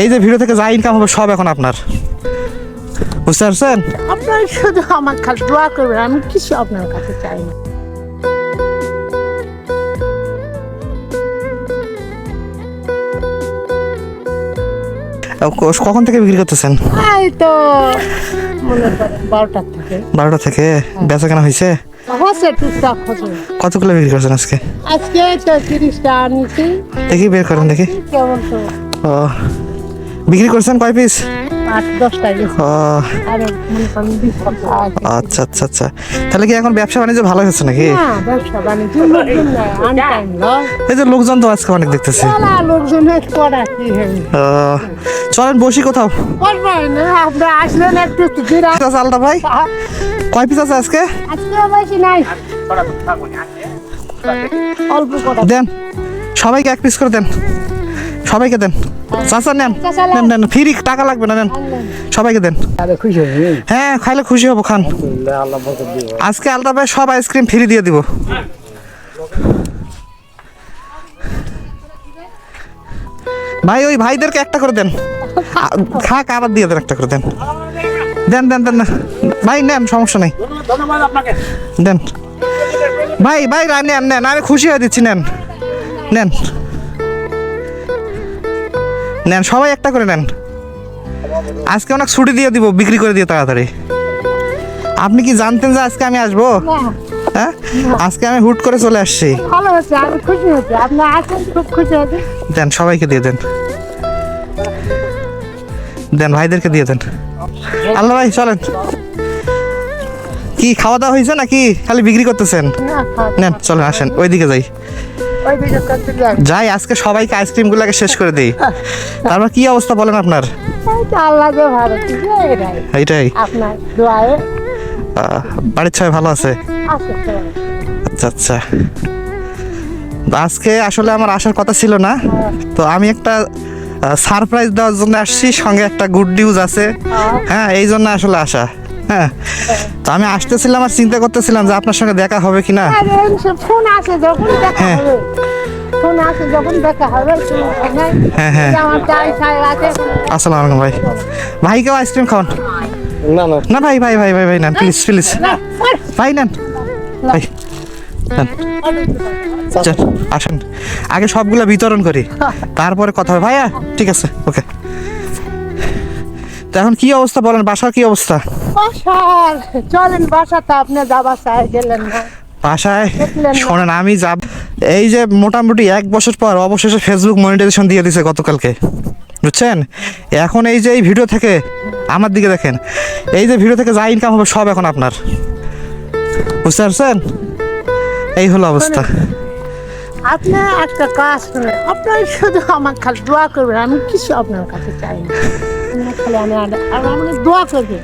এই যে ভিডিও থেকে যা ইনকাম হবে সব এখন আপনার। বুঝতে পারছেন? আপনার শুধু আমার খালি দোয়া করবেন আমি কিছু আপনার কাছে চাই না। কখন থেকে বিক্রি করতেছেন? এই তো থেকে। বারোটা থেকে? বেচা কেনা হয়েছে? কতগুলো বিক্রি করছেন আজকে? আজকে তো তিরিশটা আনিছি। দেখি বের করেন দেখি। কেমন তো? ও। বিক্রি করছেন কয় পিস। আচ্ছা আচ্ছা আচ্ছা। তাহলে কি এখন ব্যবসা বাণিজ্য ভালো হচ্ছে নাকি? এই যে লোকজন তো আজকে অনেক দেখতেছি। চলেন বসি কোথাও। আলটা ভাই? কয় পিস আছে আজকে? দেন সবাইকে এক পিস করে দেন। সবাইকে দেন। চাচা নেন। চাচা নেন নেন ফ্রি টাকা লাগবে না নেন। সবাইকে দেন। হ্যাঁ খাইলে খুশি হব খান। আল্লাহ বকর দিব। আজকে আলটা ভাই সব আইসক্রিম ফ্রি দিয়ে দিব। ভাই ওই ভাইদেরকে একটা করে দেন। খাক আবার দিয়ে দেন একটা করে দেন। দেন দেন দেন। ভাই নেন সমস্যা নেই। দেন। ভাই ভাই নেন নেন। আমি খুশি হয়ে দিচ্ছি নেন। নেন। নেন সবাই একটা করে নেন। আজকে অনেক ছুটি দিয়ে দিব বিক্রি করে দিয়ে তাড়াতাড়ি। আপনি কি জানতেন যে আজকে আমি আসব? হ্যাঁ? আজকে আমি হুট করে চলে আসছি। দেন সবাইকে দিয়ে দেন। দেন ভাইদেরকে দিয়ে দেন। আল্লাহ ভাই চলেন। কি খাওয়া দাওয়া হয়েছে নাকি? খালি বিক্রি করতেছেন? নেন চলেন আসেন। ওইদিকে যাই। যাই আজকে সবাইকে আইসক্রিম গুলাকে শেষ করে দিই। তারপর কি অবস্থা বলেন আপনার? এইটাই। বাড়ির সবাই ভালো আছে? আচ্ছা আচ্ছা। আজকে আসলে আমার আসার কথা ছিল না। তো আমি একটা সারপ্রাইজ দেওয়ার জন্য আসছি সঙ্গে একটা গুড নিউজ আছে। হ্যাঁ। এই জন্য আসলে আসা। হ্যাঁ তো আমি আসতেছিলাম আর চিন্তা করতেছিলাম যে আপনার সঙ্গে দেখা হবে কিনা। আরে ফোন আছে যখন দেখা হ্যাঁ। হবে। ফোন আছে যখন দেখা হবে হ্যাঁ, হ্যাঁ। আসসালামু আলাইকুম ভাই। ভাইকেও আইসক্রিম খাওয়ান? না না। না ভাই ভাই ভাই ভাই ভাই নেন প্লিজ প্লিজ ভাই নেন। ভাই আসেন। আগে সবগুলো বিতরণ করি। তারপরে কথা হবে। ভাইয়া ঠিক আছে ওকে। তো এখন কি অবস্থা বলেন? বাসার কি অবস্থা? বাসার। চলেন বাসাতে আপনি যাবার চাই গেলেন না। বাসায়? শোনেন আমি যাব। এই যে মোটামুটি এক বছর পর অবশেষে ফেসবুক মনিটাইজেশন দিয়ে দিছে গতকালকে। বুঝছেন? এখন এই যে এই ভিডিও থেকে আমার দিকে দেখেন এই যে ভিডিও থেকে যা ইনকাম হবে সব এখন আপনার। বুঝতে পারছেন? এই হলো অবস্থা। আপনি একটা কাজ করেন আপনার শুধু আমার খালি দোয়া করবেন আমি কিছু আপনার কাছে চাই না। খালি আমি আর আমি দোয়া করবেন